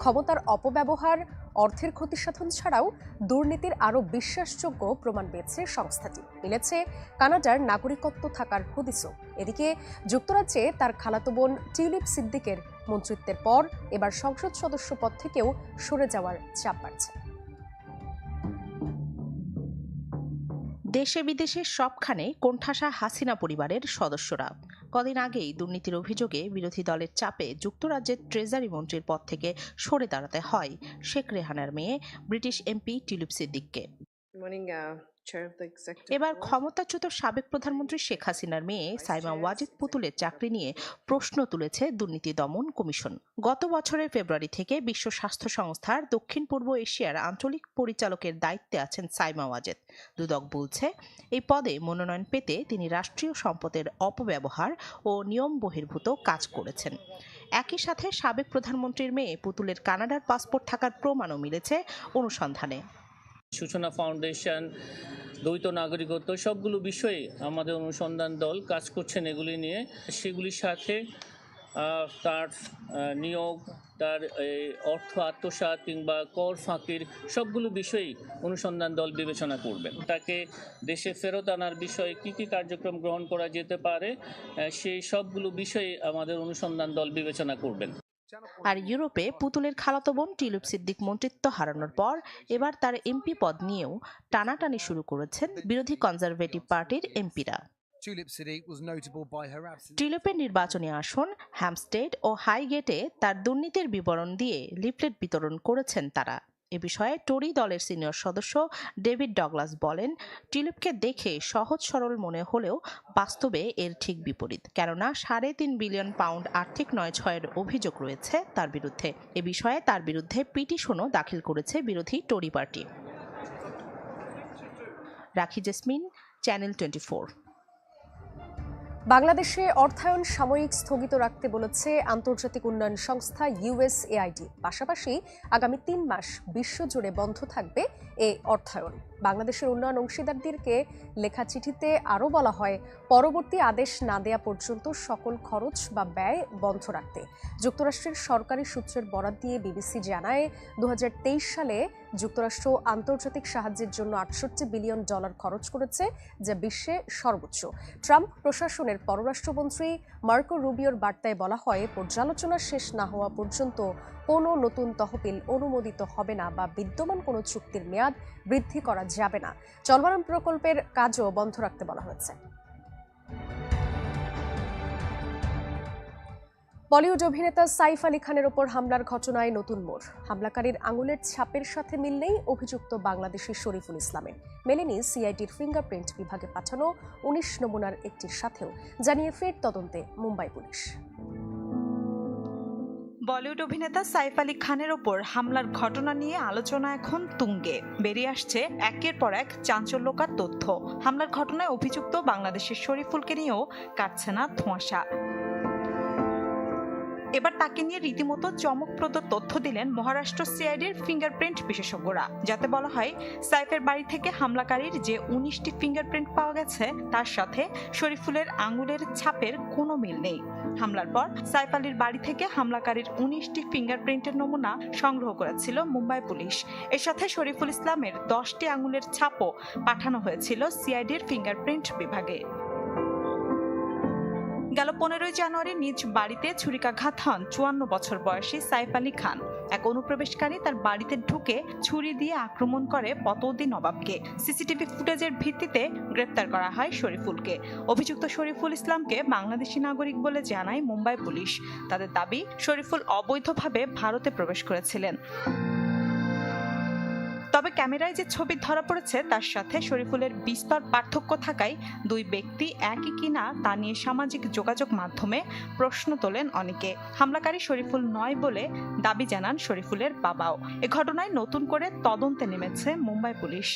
ক্ষমতার অপব্যবহার, অর্থের ক্ষতিসাধন ছাড়াও দুর্নীতির আরও বিশ্বাসযোগ্য প্রমাণ পেয়েছে সংস্থাটি। মিলেছে কানাডার নাগরিকত্ব থাকার হদিসও। এদিকে যুক্তরাজ্যে তার খালাতো বোন টিউলিপ সিদ্দিকের মন্ত্রিত্বের পর এবার সংসদ সদস্য পদ থেকেও সরে যাওয়ার চাপ বাড়ছে। দেশে বিদেশে সবখানে কোণঠাসা হাসিনা পরিবারের সদস্যরা। কদিন আগেই দুর্নীতির অভিযোগে বিরোধী দলের চাপে যুক্তরাজ্যের ট্রেজারি মন্ত্রীর পদ থেকে সরে দাঁড়াতে হয় শেখ রেহানার মেয়ে ব্রিটিশ এমপি টিলুপ সিদ্দিককে এবার ক্ষমতাচ্যুত সাবেক প্রধানমন্ত্রী শেখ হাসিনার মেয়ে সাইমা ওয়াজিদ পুতুলের চাকরি নিয়ে প্রশ্ন তুলেছে দুর্নীতি দমন কমিশন। গত বছরের ফেব্রুয়ারি থেকে বিশ্ব স্বাস্থ্য সংস্থার দক্ষিণ পূর্ব এশিয়ার আঞ্চলিক পরিচালকের দায়িত্বে আছেন সাইমা ওয়াজেদ। দুদক বলছে এই পদে মনোনয়ন পেতে তিনি রাষ্ট্রীয় সম্পদের অপব্যবহার ও নিয়ম বহির্ভূত কাজ করেছেন। একই সাথে সাবেক প্রধানমন্ত্রীর মেয়ে পুতুলের কানাডার পাসপোর্ট থাকার প্রমাণও মিলেছে অনুসন্ধানে। সূচনা ফাউন্ডেশন দ্বৈত নাগরিকত্ব, সবগুলো বিষয়ে আমাদের অনুসন্ধান দল কাজ করছেন এগুলি নিয়ে। সেগুলির সাথে তার নিয়োগ, তার অর্থ আত্মসাৎ কিংবা কর ফাঁকির সবগুলো বিষয়েই অনুসন্ধান দল বিবেচনা করবেন। তাকে দেশে ফেরত আনার বিষয়ে কী কী কার্যক্রম গ্রহণ করা যেতে পারে সেই সবগুলো বিষয়ে আমাদের অনুসন্ধান দল বিবেচনা করবেন। আর ইউরোপে পুতুলের খালাতো বোন টিলুপ সিদ্দিক মন্ত্রিত্ব হারানোর পর এবার তার এমপি পদ নিয়েও টানাটানি শুরু করেছেন বিরোধী কনজারভেটিভ পার্টির এমপিরা. টিলুপের নির্বাচনী আসন হ্যামস্টেড ও হাইগেটে তার দুর্নীতির বিবরণ দিয়ে লিফলেট বিতরণ করেছেন তারা। এ বিষয়ে টরি দলের সিনিয়র সদস্য ডেভিড ডগলাস বলেন, টিলিপকে দেখে সহজ সরল মনে হলেও বাস্তবে এর ঠিক বিপরীত। কেননা সাড়ে তিন বিলিয়ন পাউন্ড আর্থিক নয় ছয়ের অভিযোগ রয়েছে তার বিরুদ্ধে। এ বিষয়ে তার বিরুদ্ধে পিটিশনও দাখিল করেছে বিরোধী টরি পার্টি। রাখি জেসমিন, চ্যানেল টোয়েন্টি বাংলাদেশে অর্থায়ন সাময়িক স্থগিত রাখতে বলেছে আন্তর্জাতিক উন্নয়ন সংস্থা ইউএসএআইডি। পাশাপাশি আগামী তিন মাস বিশ্বজুড়ে বন্ধ থাকবে এ অর্থায়ন। বাংলাদেশের উন্নয়ন অংশীদারদেরকে লেখা চিঠিতে আরও বলা হয়, পরবর্তী আদেশ না দেয়া পর্যন্ত সকল খরচ বা ব্যয় বন্ধ রাখতে। যুক্তরাষ্ট্রের সরকারি সূত্রের বরাত দিয়ে বিবিসি জানায় দু হাজার তেইশ সালে যুক্তরাষ্ট্র আন্তর্জাতিক সাহায্যের জন্য আটষট্টি বিলিয়ন ডলার খরচ করেছে, যা বিশ্বে সর্বোচ্চ। ট্রাম্প প্রশাসনের পররাষ্ট্রমন্ত্রী মার্কো রুবিওর বার্তায় বলা হয়, পর্যালোচনা শেষ না হওয়া পর্যন্ত কোনো নতুন তহবিল অনুমোদিত হবে না বা বিদ্যমান কোনো চুক্তির মেয়াদ বৃদ্ধি করা যাবে না। চলমান প্রকল্পের কাজও বন্ধ রাখতে বলা হয়েছে বলিউড অভিনেতা সাইফ আলী খানের ওপর হামলার ঘটনায় নতুন মোড়। হামলাকারীর আঙুলের ছাপের সাথে মিললেই অভিযুক্ত বাংলাদেশি শরীফুল ইসলামের। মেলেনি সিআইডির ফিঙ্গারপ্রিন্ট বিভাগে পাঠানো উনিশ নমুনার একটির সাথেও। জানিয়ে ফের তদন্তে মুম্বাই পুলিশ। বলিউড অভিনেতা সাইফ আলী খানের ওপর হামলার ঘটনা নিয়ে আলোচনা এখন তুঙ্গে। বেরিয়ে আসছে একের পর এক চাঞ্চল্যকার তথ্য। হামলার ঘটনায় অভিযুক্ত বাংলাদেশের শরীফুলকে নিয়েও কাটছে না ধোঁয়াশা। এবার তাকে নিয়ে রীতিমতো চমকপ্রদ তথ্য দিলেন মহারাষ্ট্র সিআইডির ফিঙ্গারপ্রিন্ট বিশেষজ্ঞরা। যাতে বলা হয়, সাইফের বাড়ি থেকে হামলাকারীর যে উনিশটি ফিঙ্গারপ্রিন্ট পাওয়া গেছে, তার সাথে শরীফুলের আঙুলের ছাপের কোনো মিল নেই। হামলার পর সাইফ আলীর বাড়ি থেকে হামলাকারীর উনিশটি ফিঙ্গারপ্রিন্টের নমুনা সংগ্রহ করেছিল মুম্বাই পুলিশ। এর সাথে শরীফুল ইসলামের দশটি আঙুলের ছাপও পাঠানো হয়েছিল সিআইডির ফিঙ্গারপ্রিন্ট বিভাগে। গেল পনেরোই জানুয়ারি নিজ বাড়িতে ছুরিকাঘাত হন চুয়ান্ন বছর বয়সী সাইফ আলী খান। এক অনুপ্রবেশকারী তার বাড়িতে ঢুকে ছুরি দিয়ে আক্রমণ করে পতৌদি নবাবকে। সিসিটিভি ফুটেজের ভিত্তিতে গ্রেপ্তার করা হয় শরীফুলকে। অভিযুক্ত শরীফুল ইসলামকে বাংলাদেশি নাগরিক বলে জানায় মুম্বাই পুলিশ। তাদের দাবি, শরীফুল অবৈধভাবে ভারতে প্রবেশ করেছিলেন। তবে ক্যামেরায় যে ছবি ধরা পড়েছে, তার সাথে শরীফুলের বিস্তর পার্থক্য থাকায় দুই ব্যক্তি একই কিনা তা নিয়ে সামাজিক যোগাযোগ মাধ্যমে প্রশ্ন তোলেন অনেকে। হামলাকারী শরীফুল নয় বলে দাবি জানান শরীফুলের বাবাও। এ ঘটনায় নতুন করে তদন্তে নেমেছে মুম্বাই পুলিশ।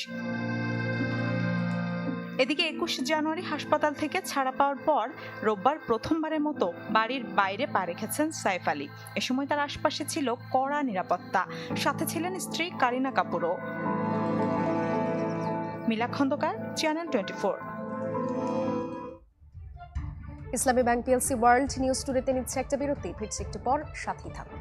এদিকে একুশ জানুয়ারি হাসপাতাল থেকে ছাড়া পাওয়ার পর রোববার প্রথমবারের মতো বাড়ির বাইরে পা রেখেছেন সাইফ আলী। এ সময় তার আশপাশে ছিল কড়া নিরাপত্তা, সাথে ছিলেন স্ত্রী Kareena কাপুরও। Mila Khandakar, channel twenty four. Islami bank PLC world news টুডেতে নিচ্ছে একটা বিরতি। ফিরছে একটু পর, সাথেই থাকুন।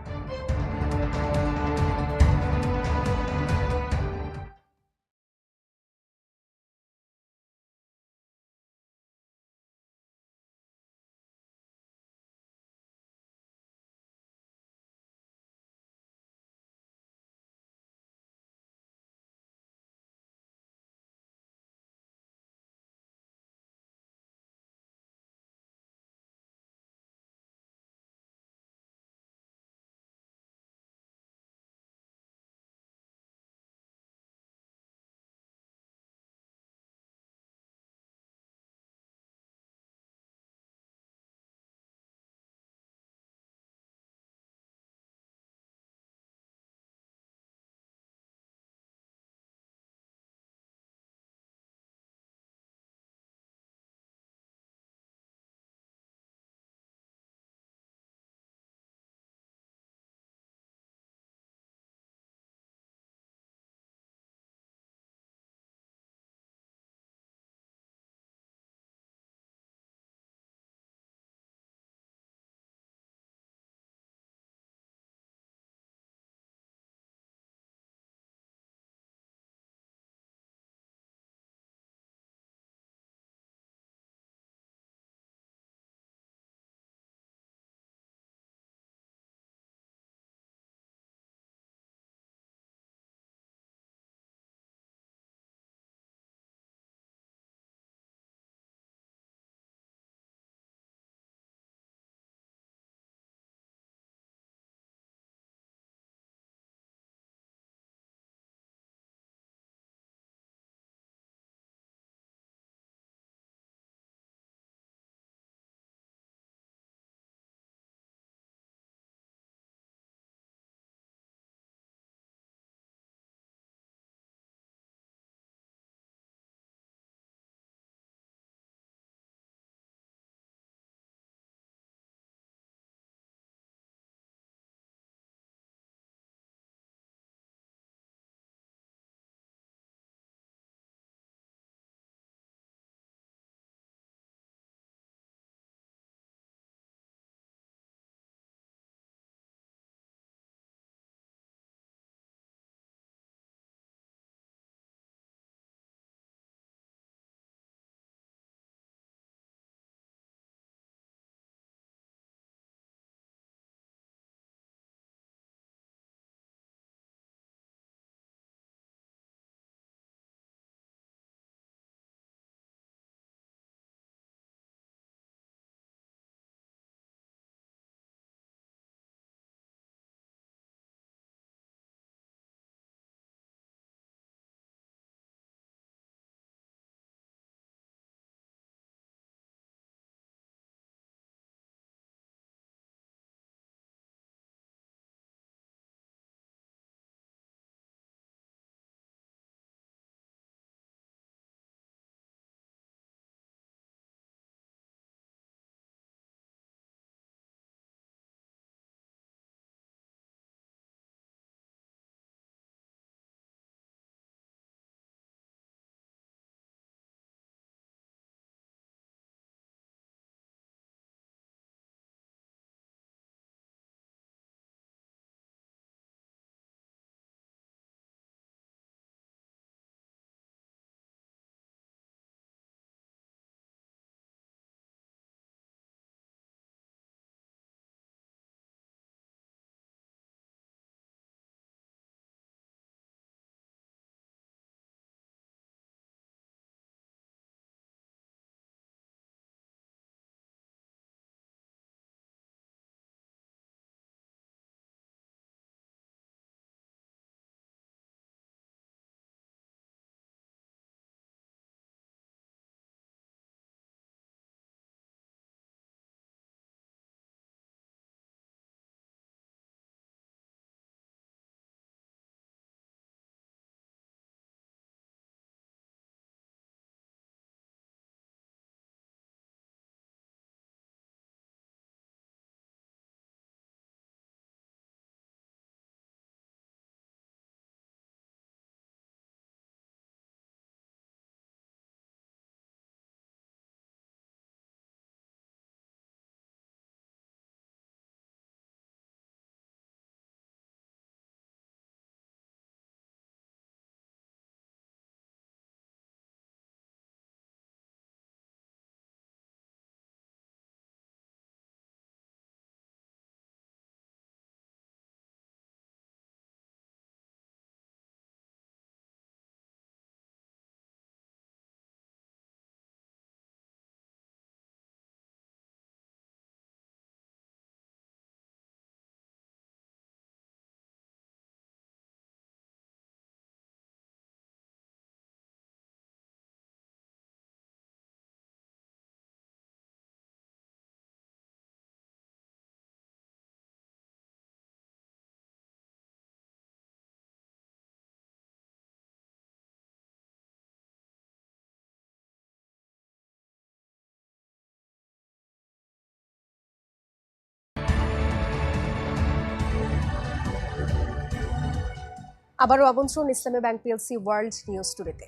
আবারও আমন্ত্রণ Islami bank PLC world news টুডেতে।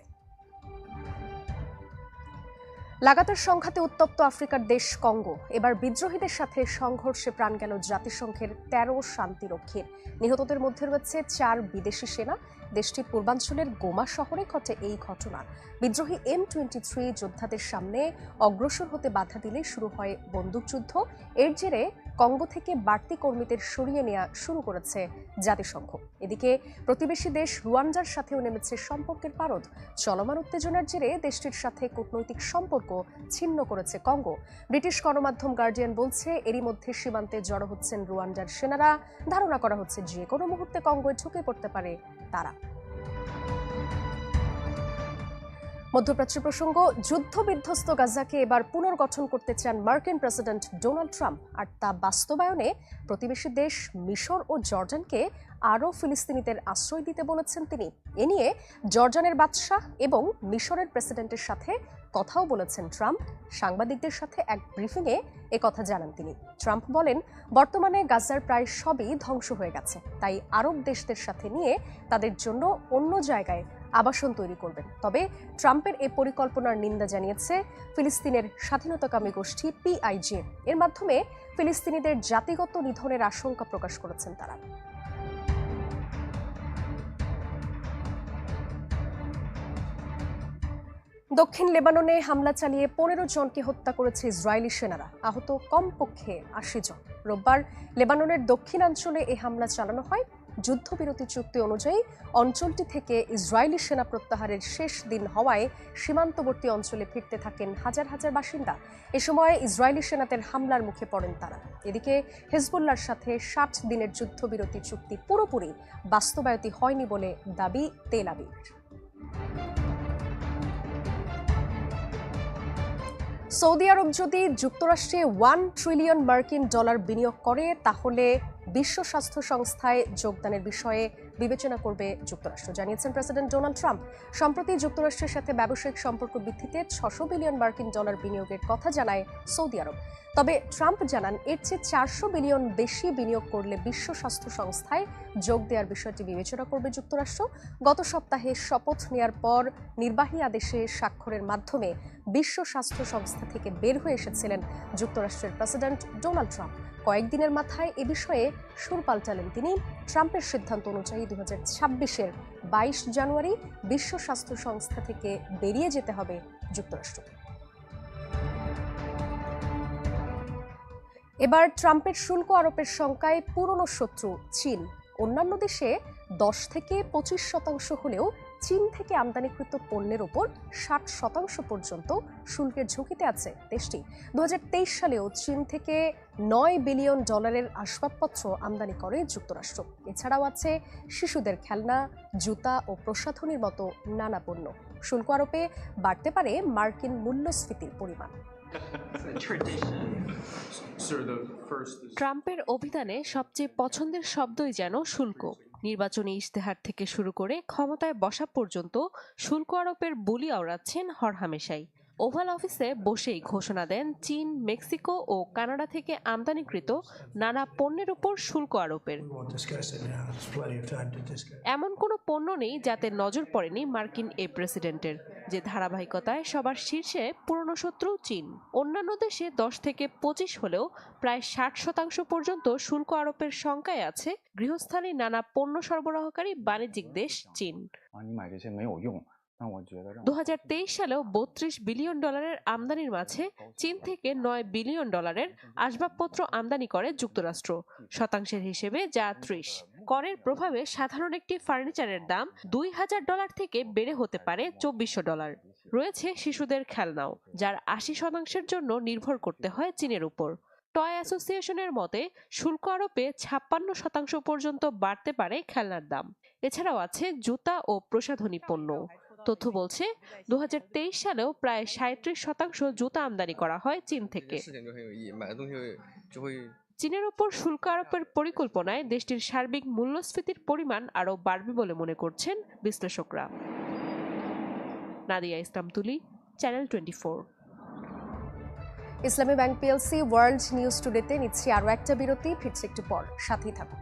লাগাতার সংঘাতে উত্তপ্ত আফ্রিকার দেশ কঙ্গো। এবার বিদ্রোহীদের সাথে সংঘর্ষে প্রাণ গেল জাতিসংঘের তেরো শান্তিরক্ষীর। নিহতদের মধ্যে রয়েছে চার বিদেশি সেনা। দেশটির পূর্বাঞ্চলের গোমা শহরে ঘটে এই ঘটনা। বিদ্রোহী এম টোয়েন্টি থ্রি যোদ্ধাদের সামনে অগ্রসর হতে বাধা দিলে শুরু হয় বন্দুকযুদ্ধ। এর জেরে কঙ্গো থেকে বাড়তি কর্মীদের সরিয়ে নেওয়া শুরু করেছে জাতিসংঘ। এদিকে প্রতিবেশী দেশ রুয়ান্ডার সাথেও নেমেছে সম্পর্কের পারদ। চলমান উত্তেজনার জেরে দেশটির সাথে কূটনৈতিক সম্পর্ক ছিন্ন করেছে কঙ্গো। ব্রিটিশ গণমাধ্যম গার্ডিয়ান বলছে, এরই মধ্যে সীমান্তে জড়ো হচ্ছেন রুয়ান্ডার সেনারা। ধারণা করা হচ্ছে যে কোনো মুহূর্তে কঙ্গোয় ঢুকে পড়তে পারে তারা। মধ্যপ্রাচ্য প্রসঙ্গ যুদ্ধ বিধ্বস্ত গাজাকে এবার পুনর্গঠন করতে চান মার্কিন প্রেসিডেন্ট ডোনাল্ড ট্রাম্প। আর তা বাস্তবায়নে প্রতিবেশী দেশ মিশর ও জর্ডানকে আরও ফিলিস্তিনিদের আশ্রয় দিতে বলেছেন তিনি। এ নিয়ে জর্ডানের বাদশাহ এবং মিশরের প্রেসিডেন্টের সাথে কথাও বলেছেন ট্রাম্প। সাংবাদিকদের সাথে এক ব্রিফিংয়ে কথা জানান তিনি। ট্রাম্প বলেন, বর্তমানে গাজার প্রায় সবই ধ্বংস হয়ে গেছে। তাই আরব দেশদের সাথে নিয়ে তাদের জন্য অন্য জায়গায় আবাসন তৈরি করবেন। তবে ট্রাম্পের এ পরিকল্পনার নিন্দা জানিয়েছে ফিলিস্তিনের স্বাধীনতাকামী গোষ্ঠী পিআইজে এর। মাধ্যমে ফিলিস্তিনিদের জাতিগত নিধনের আশঙ্কা প্রকাশ করেছেন তারা। দক্ষিণ লেবাননে হামলা চালিয়ে পনেরো জনকে হত্যা করেছে ইসরায়েলি সেনারা। আহত কমপক্ষে আশি জন। রোববার লেবাননের দক্ষিণাঞ্চলে এই হামলা চালানো হয়। যুদ্ধবিরতি চুক্তি অনুযায়ী অঞ্চলটি থেকে ইসরায়েলি সেনা প্রত্যাহারের শেষ দিন হওয়ায় সীমান্তবর্তী অঞ্চলে ফিরতে থাকেন হাজার হাজার বাসিন্দা। এ সময় ইসরায়েলি সেনাদের হামলার মুখে পড়েন তারা। এদিকে হেজবুল্লার সাথে ষাট দিনের যুদ্ধবিরতি চুক্তি পুরোপুরি বাস্তবায়িত হয়নি বলে দাবি তেল আবির সৌদি আরব যদি যুক্তরাষ্ট্রে ওয়ান ট্রিলিয়ন মার্কিন ডলার বিনিয়োগ করে, তাহলে বিশ্ব স্বাস্থ্য সংস্থায় যোগদানের বিষয়ে বিবেচনা করবে যুক্তরাষ্ট্র। জানিয়েছেন প্রেসিডেন্ট ডোনাল্ড ট্রাম্প, সম্প্রতি যুক্তরাষ্ট্রের সাথে ব্যবসায়িক সম্পর্ক বৃদ্ধিতে ছশো বিলিয়ন মার্কিন ডলার বিনিয়োগের কথা জানায় সৌদি আরব। তবে ট্রাম্প জানান, এর চেয়ে চারশো বিলিয়ন বেশি বিনিয়োগ করলে বিশ্ব স্বাস্থ্য সংস্থায় যোগ দেওয়ার বিষয়টি বিবেচনা করবে যুক্তরাষ্ট্র। গত সপ্তাহে শপথ নেয়ার পর নির্বাহী আদেশে স্বাক্ষরের মাধ্যমে বিশ্ব স্বাস্থ্য সংস্থা থেকে বের হয়ে এসেছিলেন যুক্তরাষ্ট্রের প্রেসিডেন্ট ডোনাল্ড ট্রাম্প। কয়েকদিনের মাথায় এ বিষয়ে সুর পাল্টালেন তিনি। ট্রাম্পের সিদ্ধান্ত অনুযায়ী দু হাজার ছাব্বিশের বাইশ জানুয়ারি বিশ্ব স্বাস্থ্য সংস্থা থেকে বেরিয়ে যেতে হবে যুক্তরাষ্ট্রকে। এবার ট্রাম্পের শুল্ক আরোপের সংখ্যায় পুরনো শত্রু চীন। অন্যান্য দেশে দশ থেকে পঁচিশ শতাংশ হলেও চীন থেকে আমদানিকৃত পণ্যের ওপর ষাট শতাংশ পর্যন্ত শুল্কের ঝুঁকিতে আছে দেশটি। দু হাজার তেইশ সালেও চীন থেকে নয় বিলিয়ন ডলারের আসবাবপত্র আমদানি করে যুক্তরাষ্ট্র। এছাড়াও আছে শিশুদের খেলনা, জুতা ও প্রসাধনীর মতো নানা পণ্য। শুল্ক আরোপে বাড়তে পারে মার্কিন মূল্যস্ফীতির পরিমাণ। ট্রাম্পের অভিধানে সবচেয়ে পছন্দের শব্দই যেন শুল্ক। নির্বাচনী ইশতেহার থেকে শুরু করে ক্ষমতায় বসা পর্যন্ত শুল্ক আরোপের বলি আওড়াচ্ছেন হরহামেশাই। ওভাল অফিসে বসেই ঘোষণা দেন চীন, মেক্সিকো ও কানাডা থেকে আমদানিকৃত নানা পণ্যের উপর শুল্ক আরোপের। এমন কোনো পণ্য নেই যাতে নজর পড়েনি মার্কিন এ প্রেসিডেন্টের। যে ধারাবাহিকতায় সবার শীর্ষে পুরনো শত্রু চীন। অন্যান্য দেশে দশ থেকে পঁচিশ হলেও প্রায় ষাট শতাংশ পর্যন্ত শুল্ক আরোপের সংখ্যায় আছে গৃহস্থালী নানা পণ্য সরবরাহকারী বাণিজ্যিক দেশ চীন। 2023 সালেও বত্রিশ বিলিয়ন ডলারের আমদানির মাঝে চীন থেকে 9 বিলিয়ন ডলারের আসবাবপত্র আমদানি করে যুক্তরাষ্ট্র। শতাংশের হিসেবে যা ত্রিশ। করের প্রভাবে সাধারণ একটি ফার্নিচারের দাম দুই হাজার ডলার থেকে বেড়ে হতে পারে চব্বিশশো ডলার। রয়েছে শিশুদের খেলনাও যার আশি শতাংশের জন্য নির্ভর করতে হয় চীনের উপর। টয় অ্যাসোসিয়েশনের মতে শুল্ক আরোপে ছাপ্পান্ন শতাংশ পর্যন্ত বাড়তে পারে খেলনার দাম। এছাড়াও আছে জুতা ও প্রসাধনী পণ্য। তথ্য বলছে দু হাজার তেইশ সালেও প্রায় সাঁত্রিশ শতাংশ জুতা আমদানি করা হয় চীন থেকে। চীনের ওপর শুল্ক আরোপের পরিকল্পনায় দেশটির সার্বিক মূল্যস্ফীতির পরিমাণ আরও বাড়বে বলে মনে করছেন বিশ্লেষকরা। Nadia Islam Tuli, channel twenty Islami bank PLC world news টুডেতে নিচ্ছি আরও একটা বিরতি, ফিরছে একটু পর। সাথেই থাকুন।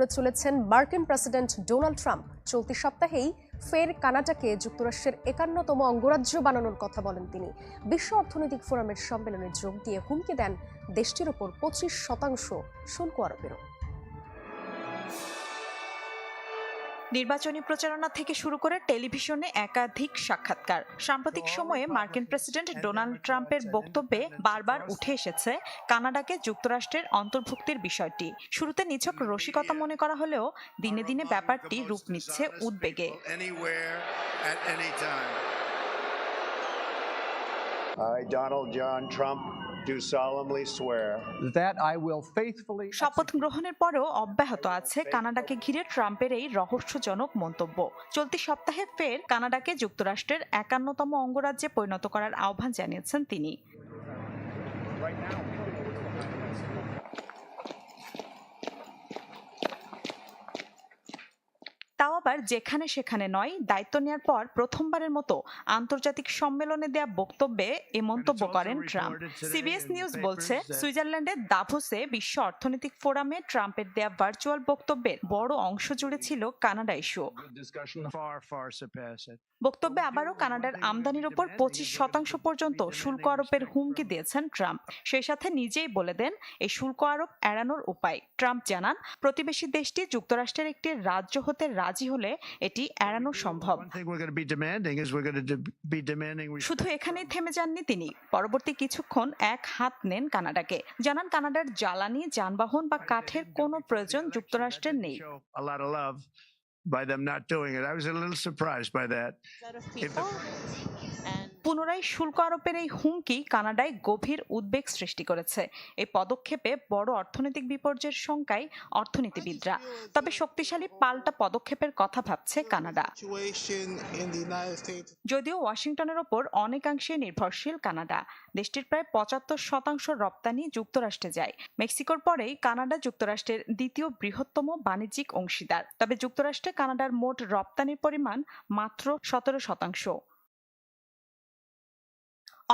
করে চলেছেন মার্কিন প্রেসিডেন্ট ডোনাল্ড ট্রাম্প। চলতি সপ্তাহেই ফের কানাডাকে যুক্তরাষ্ট্রের একান্নতম অঙ্গরাজ্য বানানোর কথা বলেন তিনি। বিশ্ব অর্থনৈতিক ফোরামের সম্মেলনে যোগ দিয়ে হুমকি দেন দেশটির ওপর পঁচিশ শতাংশ। শুল্ক আরোপেরও। নির্বাচনী প্রচারণা থেকে শুরু করে টেলিভিশনে একাধিক সাক্ষাৎকার। সাম্প্রতিক সময়ে মার্কিন প্রেসিডেন্ট ডোনাল্ড ট্রাম্পের বক্তব্যে বারবার উঠে এসেছে কানাডাকে যুক্তরাষ্ট্রের অন্তর্ভুক্তির বিষয়টি। শুরুতে নিছক রসিকতা মনে করা হলেও দিনে দিনে ব্যাপারটি রূপ নিচ্ছে উদ্বেগে. I, Donald John Trump, do solemnly swear That I will faithfully. শপথ গ্রহণের পরেও অব্যাহত আছে কানাডাকে ঘিরে ট্রাম্পের এই রহস্যজনক মন্তব্য চলতি সপ্তাহে ফের কানাডাকে যুক্তরাষ্ট্রের একান্নতম অঙ্গরাজ্যে পরিণত করার আহ্বান জানিয়েছেন তিনি তাও আবার যেখানে সেখানে নয় দায়িত্ব নেওয়ার পর প্রথমবারের মতো আন্তর্জাতিক সম্মেলনে দেয়া বক্তব্যে এ মন্তব্য করেন ট্রাম্প। সিবিএস নিউজ বলছে সুইজারল্যান্ডের দাভোসে বিশ্ব অর্থনৈতিক ফোরামে ট্রাম্পের দেয়া ভার্চুয়াল বক্তব্যের বড় অংশ জুড়ে ছিল কানাডা ইস্যু. বক্তব্যে আবারও কানাডার আমদানির ওপর পঁচিশ শতাংশ পর্যন্ত শুল্ক আরোপের হুমকি দিয়েছেন ট্রাম্প। সেই সাথে নিজেই বলে দেন এই শুল্ক আরোপ এড়ানোর উপায়। ট্রাম্প জানান প্রতিবেশী দেশটি যুক্তরাষ্ট্রের একটি রাজ্য হতে রাজি রাজি হলে এটি এড়ানো সম্ভব। শুধু এখানেই থেমে যাননি তিনি। পরবর্তী কিছুক্ষণ এক হাত নেন কানাডাকে। জানান কানাডার জ্বালানি যানবাহন বা কাঠের কোনো প্রয়োজন যুক্তরাষ্ট্রের নেই। By them not doing it. I was a little surprised by that. A lot of পুনরায় শুল্ক আরোপের এই হুমকি কানাডায় গভীর উদ্বেগ সৃষ্টি করেছে। এই পদক্ষেপে বড় অর্থনৈতিক বিপর্যয়ের শঙ্কায় অর্থনীতিবিদরা। তবে শক্তিশালী পাল্টা পদক্ষেপের কথা ভাবছে কানাডা। যদিও ওয়াশিংটনের ওপর অনেকাংশে নির্ভরশীল কানাডা, দেশটির প্রায় পঁচাত্তর শতাংশ রপ্তানি যুক্তরাষ্ট্রে যায়। মেক্সিকোর পরেই কানাডা যুক্তরাষ্ট্রের দ্বিতীয় বৃহত্তম বাণিজ্যিক অংশীদার। তবে যুক্তরাষ্ট্রে কানাডার মোট রপ্তানির পরিমাণ মাত্র সতেরো শতাংশ।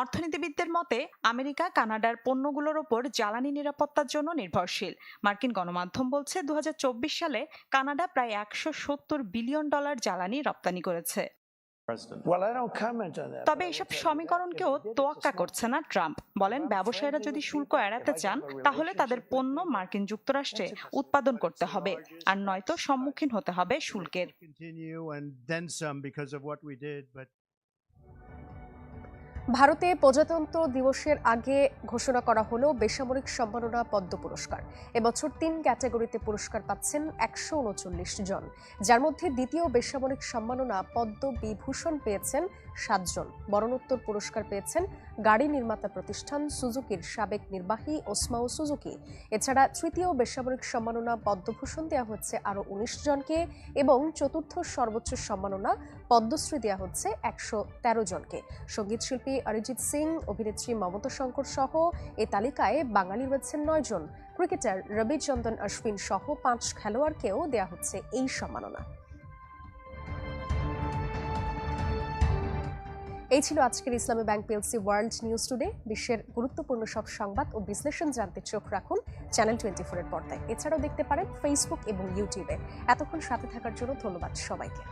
অর্থনীতিবিদদের মতে আমেরিকা কানাডার পণ্যগুলোর ওপর জ্বালানি নিরাপত্তার জন্য নির্ভরশীল। মার্কিন গণমাধ্যম বলছে দু সালে কানাডা প্রায় একশো সত্তর বিলিয়ন ডলার জ্বালানি রপ্তানি করেছে। তবে এসব সমীকরণকেও তোয়াক্কা করছে না ট্রাম্প। বলেন ব্যবসায়ীরা যদি শুল্ক এড়াতে চান তাহলে তাদের পণ্য মার্কিন যুক্তরাষ্ট্রে উৎপাদন করতে হবে আর নয়তো সম্মুখীন হতে হবে শুল্কের। ভারতে প্রজাতন্ত্র দিবসের আগে ঘোষণা করা হলো বেসামরিক সম্মাননা পদ্ম পুরস্কার। এবছর তিন ক্যাটাগরিতে পুরস্কার পাচ্ছেন একশো উনচল্লিশ জন। যার মধ্যে দ্বিতীয় বেসামরিক সম্মাননা পদ্ম বিভূষণ পেয়েছেন সাতজন মরণোত্তর পুরস্কার পেয়েছেন গাড়ি নির্মাতা প্রতিষ্ঠান সুজুকির সাবেক নির্বাহী ওসমাও সুজুকি। এছাড়া তৃতীয় বেসামরিক সম্মাননা পদ্মভূষণ দেওয়া হচ্ছে আরও উনিশ জনকে এবং চতুর্থ সর্বোচ্চ সম্মাননা পদ্মশ্রী দেওয়া হচ্ছে একশো তেরো জনকে। সংগীত শিল্পী অরিজিৎ সিং, অভিনেত্রী মমতা শঙ্কর সহ এ তালিকায় বাঙালি রয়েছেন নয় জন। ক্রিকেটার রবিচন্দন অশ্বিন সহ পাঁচ খেলোয়াড়কেও দেওয়া হচ্ছে এই সম্মাননা। এই ছিল আজকের Islami bank PLC world news today. বিশ্বের গুরুত্বপূর্ণ সব সংবাদ ও বিশ্লেষণ জানতে চোখ রাখুন চ্যানেল টোয়েন্টি ফোরের পর্দায়। এছাড়াও দেখতে পারেন ফেসবুক এবং ইউটিউবে এতক্ষণ সাথে থাকার জন্য ধন্যবাদ সবাইকে।